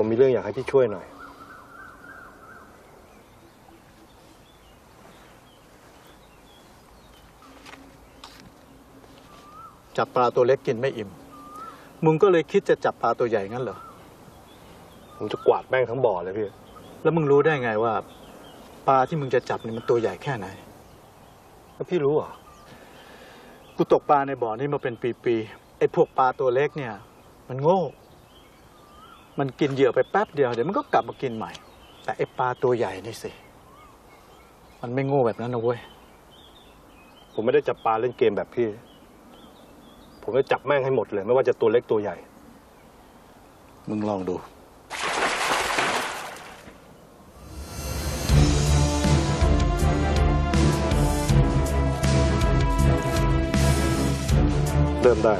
ผมมีเรื่องอยากให้พี่ช่วยหน่อย จับปลาตัวเล็กกินไม่อิ่ม มึงก็เลยคิดจะจับปลาตัวใหญ่งั้นเหรอ ผมจะกวาดแม่งทั้งบ่อเลยพี่ แล้วมึงรู้ได้ไงว่า ปลาที่มึงจะจับนี่มันตัวใหญ่แค่ไหน แล้วพี่รู้เหรอ กูตกปลาในบ่อนี่มาเป็นปีๆ ไอ้พวกปลาตัวเล็กเนี่ย มันโง่ มันกินเหยื่อไปแป๊บเดียวเดี๋ยวมันก็กลับมากินใหม่ แต่ไอ้ปลาตัวใหญ่นี่สิ มันไม่โง่แบบนั้นนะเว้ย ผมไม่ได้จับปลาเล่นเกมแบบพี่ ผมจะจับแม่งให้หมดเลย ไม่ว่าจะตัวเล็กตัวใหญ่ มึงลองดูเริ่มได้